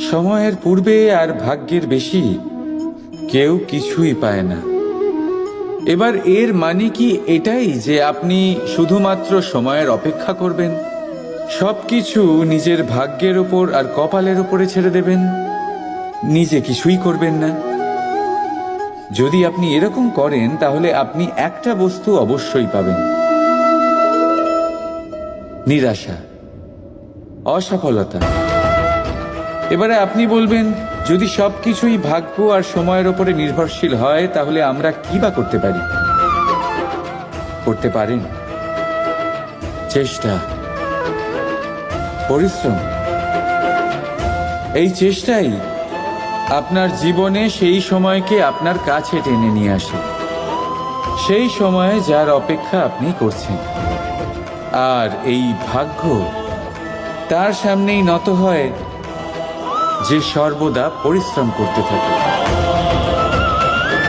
সময়ের পূর্বে আর ভাগ্যের বেশি কেউ কিছুই পায় না। এবার এর মানে কি এটাই যে আপনি শুধুমাত্র সময়ের অপেক্ষা করবেন? সব কিছু নিজের ভাগ্যের ওপর আর কপালের ওপরে ছেড়ে দেবেন। নিজে কিছুই করবেন না। যদি আপনি এরকম করেন, তাহলে আপনি একটা বস্তু অবশ্যই পাবেন। নিরাশা, অসফলতা। এবারে আপনি বলবেন, যদি সবকিছুই ভাগ্য আর সময়ের ওপরে নির্ভরশীল হয়, তাহলে আমরা কি বা করতে পারি? করতে পারেন। চেষ্টা। পরিশ্রম। এই চেষ্টাই আপনার জীবনে সেই সময়কে আপনার কাছে টেনে নিয়ে আসে। সেই সময়ে যার অপেক্ষা আপনি করছেন। আর এই ভাগ্য তার সামনেই নত হয় যে সর্বদা পরিশ্রম করতে থাকে।